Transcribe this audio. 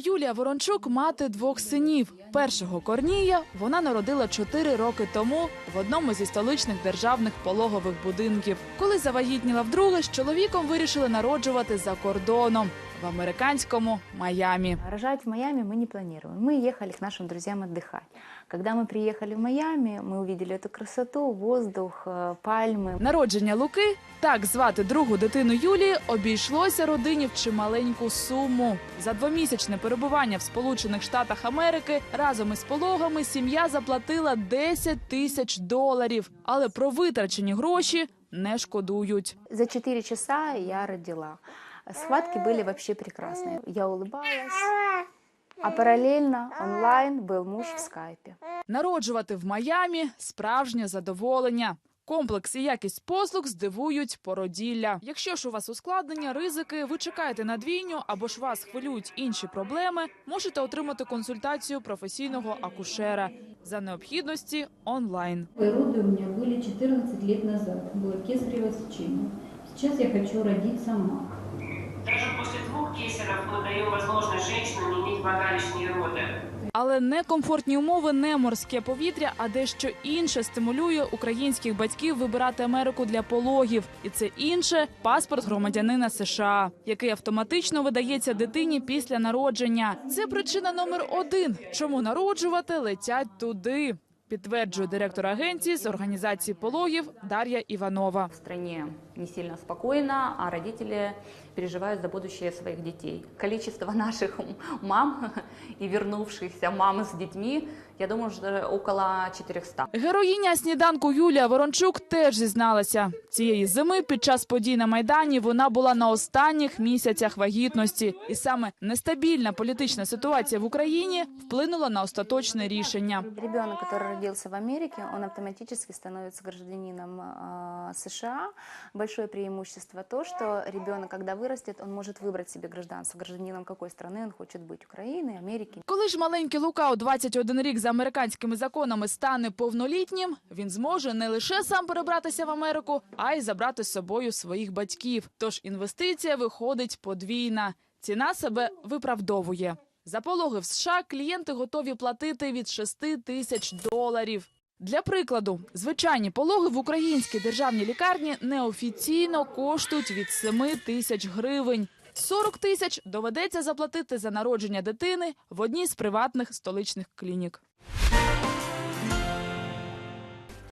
Юлія Ворончук мати двох синів. Першого Корнія вона народила чотири роки тому в одному зі столичних державних пологових будинків. Коли завагітніла вдруге, з чоловіком вирішили народжувати за кордоном в американському Майамі. Рожать в Майами мы не планировали. Мы ехали к нашим друзьям отдыхать. Когда мы приехали в Майами, мы увидели эту красоту, воздух, э, пальмы. Народження Луки, так звати другу дитину Юлії, обійшлося родині в чималеньку суму. За двомісячне перебування в Сполучених Штатах Америки разом із пологами сім'я заплатила 10 тисяч доларів. Але про витрачені гроші не шкодують. За 4 часа я родила. Схватки были вообще прекрасные. Я улыбалась. А параллельно онлайн был муж в скайпе. Народжувати в Майамі справжнє задоволення. Комплекс і якість послуг здивують породілля. Якщо ж у вас ускладнення, ризики, ви чекаєте на двійню або ж вас хвилюють інші проблеми, можете отримати консультацію професійного акушера за необхідності онлайн. Роды у меня были 14 лет назад. Было кесарево сечение. Сейчас я хочу родить сама. Даже после двух кейсеров мы даем возможность женщинам иметь влагалищные роды. Але некомфортні умови не морське повітря, а дещо інше стимулює українських батьків вибирати Америку для пологів. І це інше паспорт громадянина США, який автоматично видається дитині після народження. Це причина номер один, чому народжувати летять туди. Підтверджує директор агенції з організації пологів Дар'я Іванова. В стране не сильно спокойно, а родители переживают за будущее своих детей. Количество наших мам и вернувшихся мам с детьми, я думаю, что около 400. Героїня сніданку Юлія Ворончук теж зізналася. Цієї зими під час подій на майдані вона була на останніх місяцях вагітності, і саме нестабільна політична ситуація в Україні вплинула на остаточне рішення. Ребенок, который родился в Америке, он автоматически становится гражданином э, США. Большое преимущество то, что ребенок, когда вырастет, он может выбрать себе гражданство, гражданином какой страны он хочет быть, Украины, Америки. Коли ж маленький Лука у 21 рік американськими законами стане повнолітнім, він зможе не лише сам перебратися в Америку, а й забрати з собою своїх батьків. Тож інвестиція виходить подвійна. Ціна себе виправдовує. За пологи в США клієнти готові платити від 6 тисяч доларів. Для прикладу, звичайні пологи в українській державній лікарні неофіційно коштують від 7 тисяч гривень. 40 тисяч доведеться заплатити за народження дитини в одній з приватних столичних клінік.